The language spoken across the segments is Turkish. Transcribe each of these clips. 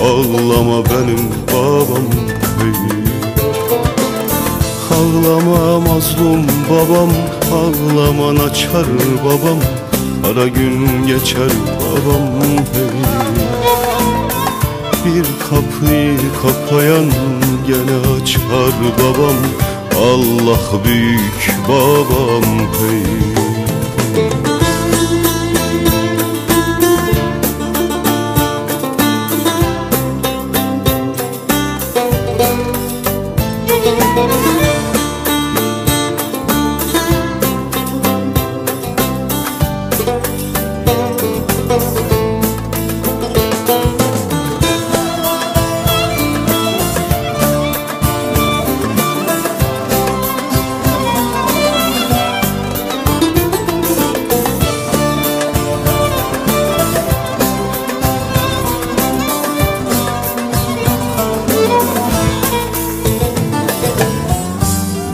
Ağlama benim babam hey Ağlama mazlum babam Ağlaman açar babam. Ara gün geçer babam hey Bir kapıyı kapayan gene açar babam. Allah büyük babam hey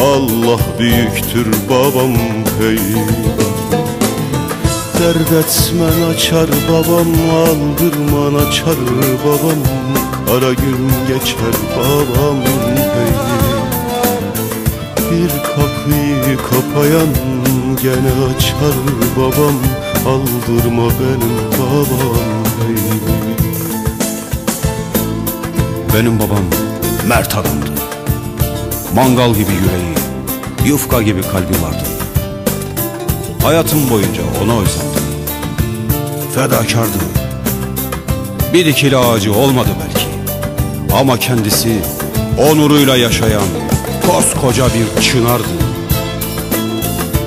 Allah büyüktür babam hey. Dert etmen açar babam Aldırman açar babam. Kara gün geçer babam hey. Bir kapıyı kapayan gene açar babam. Aldırma benim babam hey. Benim babam mert adamdı. Mangal gibi yüreği, yufka gibi kalbi vardı. Hayatım boyunca ona özendim. Fedakardı. Bir dikili ağacı olmadı belki. Ama kendisi onuruyla yaşayan koskoca bir çınardı.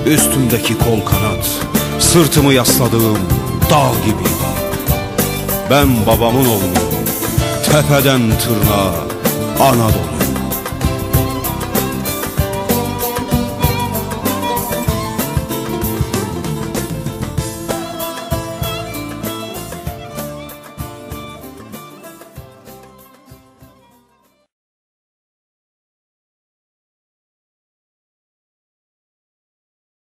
Üstümdeki kol kanat, sırtımı yasladığım dağ gibi. Ben babamın oğluyum. Tepeden tırnağa Anadolu.